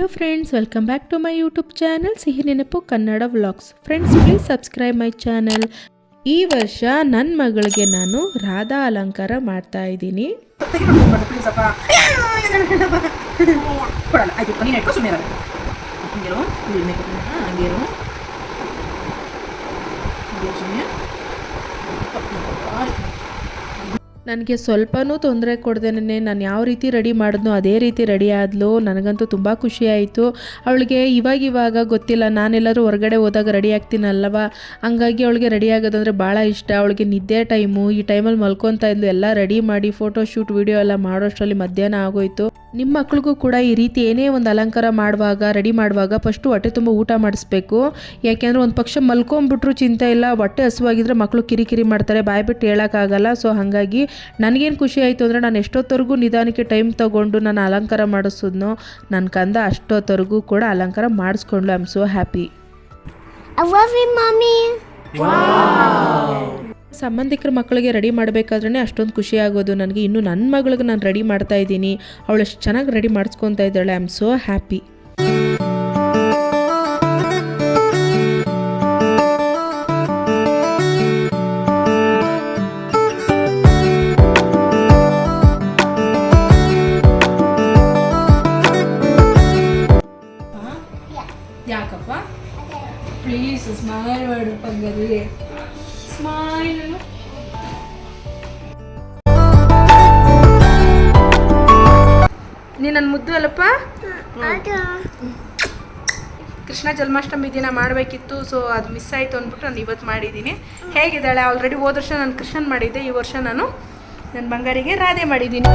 Hello friends welcome back to my YouTube channel Sihi Nenapu Kannada vlogs friends please subscribe my channel ಈ ವರ್ಷ ನನ್ನ ಮಗಳಿಗೆ ನಾನು ರಾಧಾ ಅಲಂಕಾರ ಮಾಡ್ತಾ ಇದ್ದೀನಿ. ನನಗೆ ಸ್ವಲ್ಪನೂ ತೊಂದರೆ ಕೊಡ್ದೇನೆ ನಾನು ಯಾವ ರೀತಿ ರೆಡಿ ಮಾಡಿದ್ನೋ ಅದೇ ರೀತಿ ರೆಡಿ ಆದ್ಲು. ನನಗಂತೂ ತುಂಬ ಖುಷಿಯಾಯಿತು ಅವಳಿಗೆ ಇವಾಗ ಇವಾಗ ಗೊತ್ತಿಲ್ಲ ನಾನೆಲ್ಲರೂ ಹೊರಗಡೆ ಹೋದಾಗ ರೆಡಿ ಆಗ್ತೀನಲ್ಲವ ಹಂಗಾಗಿ ಅವಳಿಗೆ ರೆಡಿ ಆಗೋದಂದರೆ ಭಾಳ ಇಷ್ಟ. ಅವಳಿಗೆ ನಿದ್ದೆ ಟೈಮು, ಈ ಟೈಮಲ್ಲಿ ಮಲ್ಕೊತಾ ಇದ್ಲು, ಎಲ್ಲ ರೆಡಿ ಮಾಡಿ, ಫೋಟೋ ಶೂಟ್, ವಿಡಿಯೋ ಎಲ್ಲ ಮಾಡೋಷ್ಟರಲ್ಲಿ ಮಧ್ಯಾಹ್ನ ಆಗೋಯ್ತು. ನಿಮ್ಮ ಮಕ್ಳಿಗೂ ಕೂಡ ಈ ರೀತಿ ಏನೇ ಒಂದು ಅಲಂಕಾರ ಮಾಡುವಾಗ ರೆಡಿ ಮಾಡುವಾಗ ಫಸ್ಟು ಹೊಟ್ಟೆ ತುಂಬ ಊಟ ಮಾಡಿಸ್ಬೇಕು. ಯಾಕೆಂದರೆ ಒಂದು ಪಕ್ಷ ಮಲ್ಕೊಂಬಿಟ್ರು ಚಿಂತೆ ಇಲ್ಲ ಹೊಟ್ಟೆ ಹಸುವಾಗಿದ್ರೆ ಮಕ್ಕಳು ಕಿರಿಕಿರಿ ಮಾಡ್ತಾರೆ ಬಾಯಿ ಬಿಟ್ಟು ಹೇಳೋಕ್ಕಾಗಲ್ಲ. ಸೊ ಹಾಗಾಗಿ ನನಗೇನು ಖುಷಿ ಆಯಿತು ಅಂದರೆ ನಾನು ಎಷ್ಟೊತ್ತವರೆಗೂ ನಿಧಾನಕ್ಕೆ ಟೈಮ್ ತೊಗೊಂಡು ನಾನು ಅಲಂಕಾರ ಮಾಡಿಸೋದ್ನು ನನ್ನ ಕಂದ ಅಷ್ಟೊತ್ತವರೆಗೂ ಕೂಡ ಅಲಂಕಾರ ಮಾಡಿಸ್ಕೊಂಡ್ಲು. I am so happy I love you, mommy. ಸಂಬಂಧಿಕರ ಮಕ್ಕಳಿಗೆ ರೆಡಿ ಮಾಡಬೇಕಾದ್ರೆ ಅಷ್ಟೊಂದು ಖುಷಿ ಆಗೋದು. ನನಗೆ ಇನ್ನು ನನ್ನ ಮಗಳಿಗೆ ನಾನು ರೆಡಿ ಮಾಡ್ತಾ ಇದ್ದೀನಿ. ಅವಳು ಅಷ್ಟು ಚೆನ್ನಾಗಿ ರೆಡಿ ಮಾಡಿಸ್ಕೊತಾ ಇದ್ದಾಳೆ. ಐ ಆಮ್ ಸೋ ಹ್ಯಾಪಿ ಯಾಕಪ್ಪ? ಪ್ಲೀಸ್ ಸ್ಮೈಲ್ ಮಾಡು ಪಂಗಲ್ಲಿ. ಸ್ಮೈಲ್ ನೀ ನನ್ನ ಮುದ್ದು ಅಲ್ಲಪ್ಪ? ಕೃಷ್ಣ ಜನ್ಮಾಷ್ಟಮಿ ದಿನ ಮಾಡಬೇಕಿತ್ತು ಸೊ ಅದು ಮಿಸ್ ಆಯಿತು ಅಂದ್ಬಿಟ್ಟು ನಾನು ಇವತ್ತು ಮಾಡಿದ್ದೀನಿ ಹೇಗಿದ್ದಾಳೆ? ಆಲ್ರೆಡಿ ಹೋದ ವರ್ಷ ನಾನು ಕೃಷ್ಣನ್ ಮಾಡಿದ್ದೆ ಈ ವರ್ಷ ನಾನು ನನ್ನ ಬಂಗಾರಿಗೆ ರಾಧೆ ಮಾಡಿದ್ದೀನಿ